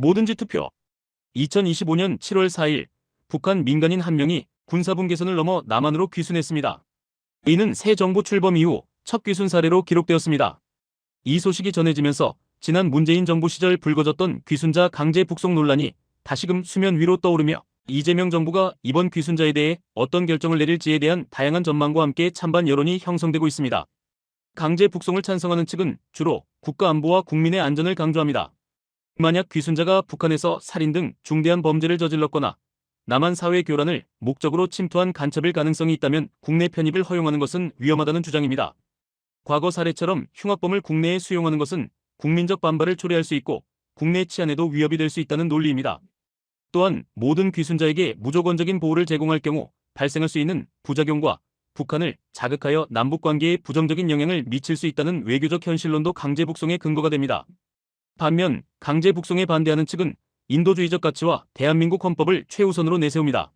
뭐든지 투표. 2025년 7월 4일 북한 민간인 한 명이 군사분 개선을 넘어 남한으로 귀순했습니다. 이는 새 정부 출범 이후 첫 귀순 사례로 기록되었습니다. 이 소식이 전해지면서 지난 문재인 정부 시절 불거졌던 귀순자 강제 북송 논란이 다시금 수면 위로 떠오르며 이재명 정부가 이번 귀순자에 대해 어떤 결정을 내릴지에 대한 다양한 전망과 함께 찬반 여론이 형성되고 있습니다. 강제 북송을 찬성하는 측은 주로 국가 안보와 국민의 안전을 강조합니다. 만약 귀순자가 북한에서 살인 등 중대한 범죄를 저질렀거나 남한 사회 교란을 목적으로 침투한 간첩일 가능성이 있다면 국내 편입을 허용하는 것은 위험하다는 주장입니다. 과거 사례처럼 흉악범을 국내에 수용하는 것은 국민적 반발을 초래할 수 있고 국내 치안에도 위협이 될 수 있다는 논리입니다. 또한 모든 귀순자에게 무조건적인 보호를 제공할 경우 발생할 수 있는 부작용과 북한을 자극하여 남북 관계에 부정적인 영향을 미칠 수 있다는 외교적 현실론도 강제 북송의 근거가 됩니다. 반면 강제 북송에 반대하는 측은 인도주의적 가치와 대한민국 헌법을 최우선으로 내세웁니다.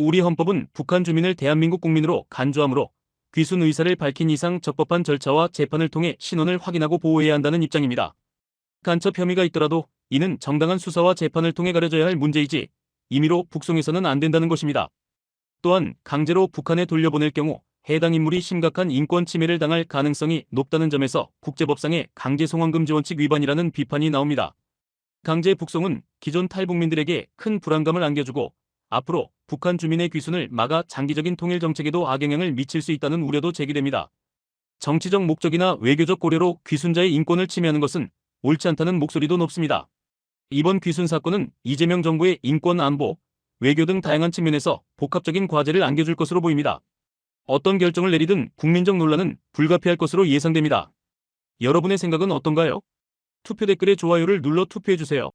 우리 헌법은 북한 주민을 대한민국 국민으로 간주하므로 귀순 의사를 밝힌 이상 적법한 절차와 재판을 통해 신원을 확인하고 보호해야 한다는 입장입니다. 간첩 혐의가 있더라도 이는 정당한 수사와 재판을 통해 가려져야 할 문제이지 임의로 북송해서는 안 된다는 것입니다. 또한 강제로 북한에 돌려보낼 경우 해당 인물이 심각한 인권 침해를 당할 가능성이 높다는 점에서 국제법상의 강제 송환금 지 원칙 위반이라는 비판이 나옵니다. 강제 북송은 기존 탈북민들에게 큰 불안감을 안겨주고 앞으로 북한 주민의 귀순을 막아 장기적인 통일 정책에도 악영향을 미칠 수 있다는 우려도 제기됩니다. 정치적 목적이나 외교적 고려로 귀순자의 인권을 침해하는 것은 옳지 않다는 목소리도 높습니다. 이번 귀순 사건은 이재명 정부의 인권 안보, 외교 등 다양한 측면에서 복합적인 과제를 안겨줄 것으로 보입니다. 어떤 결정을 내리든 국민적 논란은 불가피할 것으로 예상됩니다. 여러분의 생각은 어떤가요? 투표 댓글에 좋아요를 눌러 투표해주세요.